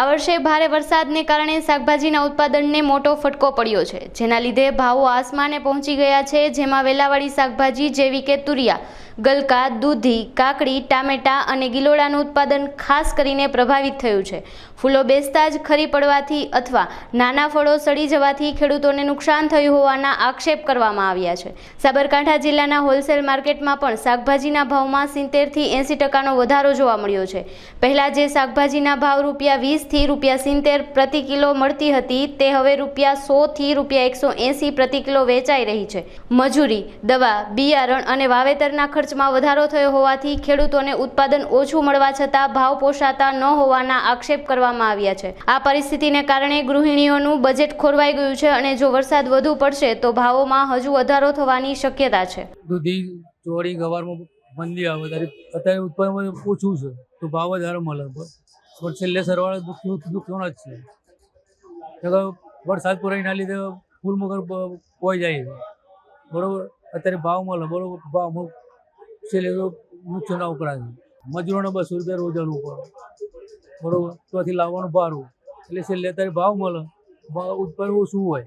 આ વર્ષે ભારે વરસાદને કારણે શાકભાજીના ઉત્પાદનને મોટો ફટકો પડ્યો છે, જેના લીધે ભાવો આસમાને પહોંચી ગયા છે, જેમાં વેલાવાળી શાકભાજી જેવી કે તુરિયા, ગલકા, દૂધી, કાકડી, ટામેટા અને ગિલોડાનું ઉત્પાદન ખાસ કરીને પ્રભાવિત થયું છે. ફૂલો બેસતા જ ખરી પડવાથી અથવા નાના ફળો સડી જવાથી ખેડૂતોને નુકસાન થયું હોવાના આક્ષેપ કરવામાં આવ્યા છે. સાબરકાંઠા જિલ્લાના હોલસેલ માર્કેટમાં પણ શાકભાજીના ભાવમાં સિત્તેરથી એંસી ટકાનો વધારો જોવા મળ્યો છે. પહેલાં જે શાકભાજીના ભાવ રૂપિયા વીસથી રૂપિયા સિત્તેર પ્રતિ કિલો મળતી હતી. તે હવે રૂપિયા સોથી રૂપિયા એકસો એંસી પ્રતિ કિલો વેચાઈ રહી છે. મજૂરી, દવા, બિયારણ અને વાવેતરના ખર્ચમાં વધારો થયો હોવાથી ખેડૂતોને ઉત્પાદન ઓછું મળવા છતાં ભાવ પોષાતા ન હોવાના આક્ષેપ કરવામાં આવ્યા છે. આ પરિસ્થિતિને કારણે ગૃહિણીઓનું બજેટ ખોરવાઈ ગયું છે અને જો વરસાદ વધુ પડશે તો ભાવોમાં હજુ વધારો થવાની શક્યતા છે. દૂધી, ચોળી, ગવારમાં મંદી આવે ત્યારે અત્યારે ઉત્પાદન ઓછું છે. તો ભાવ વધારે મળે પણ છેલ્લે સરવાળે નુકસાન નુકસાન જ છે? વરસાદ પુરાઈના લીધે ફૂલ મગર પોઈ જાય છે. બરોબર? અત્યારે ભાવ મળે, બરોબર? ભાવ છેલ્લે તો નુકસાન ઉકળા છે. મજૂરોને બસો રૂપિયા રોજ આલવું પડે. બરોબર? ત્યાંથી લાવવાનું ભારું. એટલે છેલ્લે અત્યારે ભાવ મળે. ભાવ ઉત્પાદન ઓછું હોય?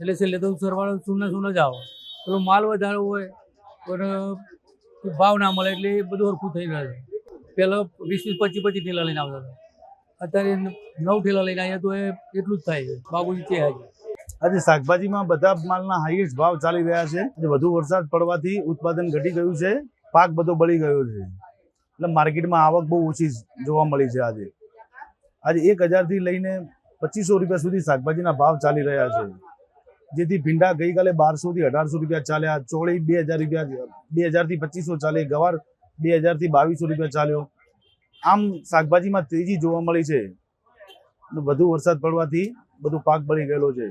એટલે છેલ્લે તો સરવાળો શૂન્ય શૂન્ય જ આવે. પેલો માલ વધારે હોય, પણ ભાવ ના મળે એટલે એ બધું હરખું થઈ છે. પહેલાં વીસ વીસ, પચીસ પચીસ ઠેલા લઈને આવતા હતા. અત્યારે નવ ઠેલા લઈને આવ્યા તો એ એટલું જ થાય છે. બાબુજી તે હાજી આજે શાકભાજીમાં બધા માલના હાઈએસ્ટ ભાવ ચાલી રહ્યા છે. આજે વધુ વરસાદ પડવાથી ઉત્પાદન ઘટી ગયું છે. પાક બધો બળી ગયો છે. એટલે માર્કેટમાં આવક બહુ ઓછી જોવા મળી છે આજે. આજે એક હજારથી લઈને પચીસો રૂપિયા સુધી શાકભાજીના ભાવ ચાલી રહ્યા છે. જેથી ભીંડા ગઈકાલે બારસોથી અઢારસો રૂપિયા ચાલ્યા. ચોળી બે હજાર રૂપિયા, બે હજારથી પચીસો ચાલે. ગવાર બે હજારથી બાવીસો રૂપિયા ચાલ્યો. આમ શાકભાજીમાં તેજી જોવા મળી છે. વધુ વરસાદ પડવાથી બધું પાક બળી ગયેલો છે.